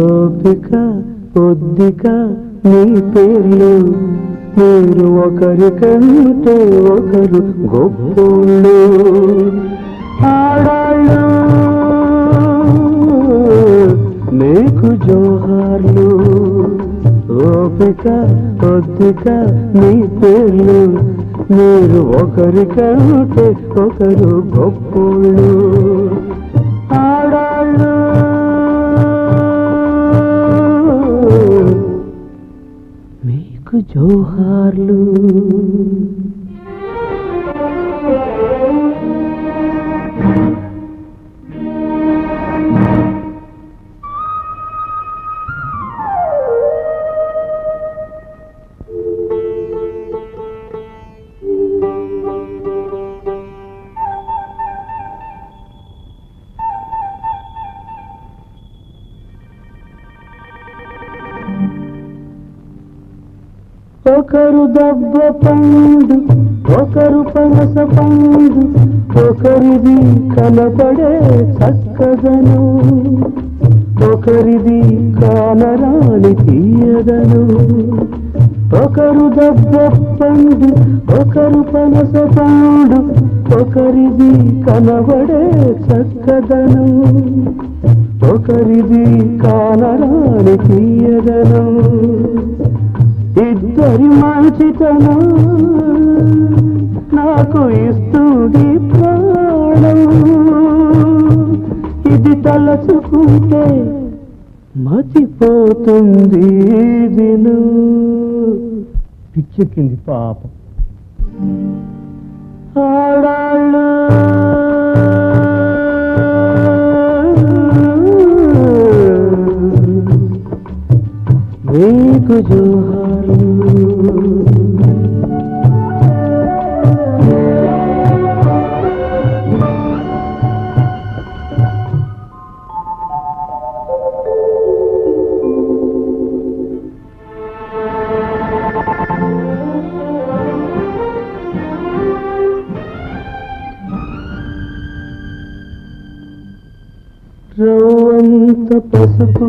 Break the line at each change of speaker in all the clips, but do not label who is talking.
ఓపిక ఒద్దిక నీ పేర్లు మీరు ఒకరికంటే ఒకరు గొప్పోళ్ళు. ఆడాళ్ళు మీకు జోహార్లు. ఓపిక ఒద్దిక నీ పేర్లు మీరు ఒకరికంటే ఒకరు గొప్పోళ్ళు. మీకు జోహార్లు ఒకరు దబ్బ పండు ఒకరు పనస పండు ఒకరిది కనపడే చక్కదను ఒకరిది కానరాని తీయదను. ఒకరు దబ్బ పండు ఒకరు పనస పండు ఒకరిది కనబడే చక్కదను ఒకరిది కానరాని తీయదను. ఇద్దరి మంచితనం నాకు ఇస్తుంది ప్రాణం. ఇది తలచుకుంటే మతిపోతుంది దిను పిచ్చెక్కింది పాపం. ఆడాళ్ళు మీకు జోహార్లు రవ్వంత పసుపు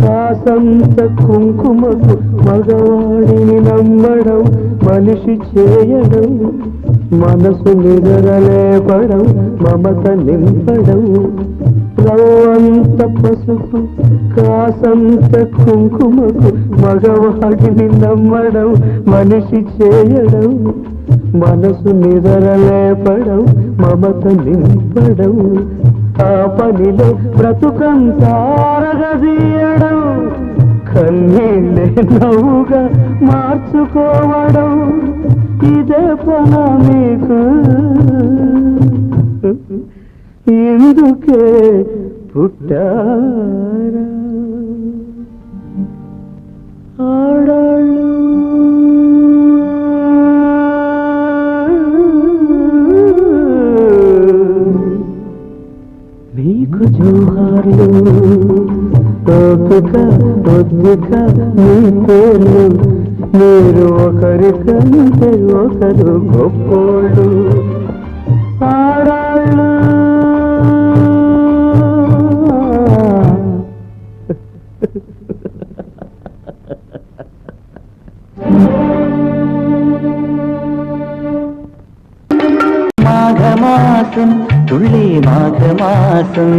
కాసంత కుంకుమకు మగవాడిని నమ్మడం మనిషి చేయడం మనసు నిగరలేపడం మమత నింపడం. రవ్వంత పసుపు కాసంత కుంకుమకు మగవాడిని నమ్మడం మనిషి చేయడం. మనసు నిదరలేపడం మమత నింపడం. ఆ పనిలో బ్రతుకంతారగదీయడం కన్నీళ్ళే నవ్వుగా మార్చుకోవడం ఇదే పన మీకు. ఎందుకే పుట్టా? మీకు జోహార్లు ఓపిక ఒద్దిక మీ పేర్లు మీరు ఒకరి కంటే ఒకరు గొప్పోళ్ళు.
మాఘమాసం తుళ్ళే మాఘమాసం.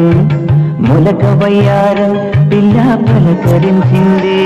మొలక వయ్యారం పిల్ల పలకరించింది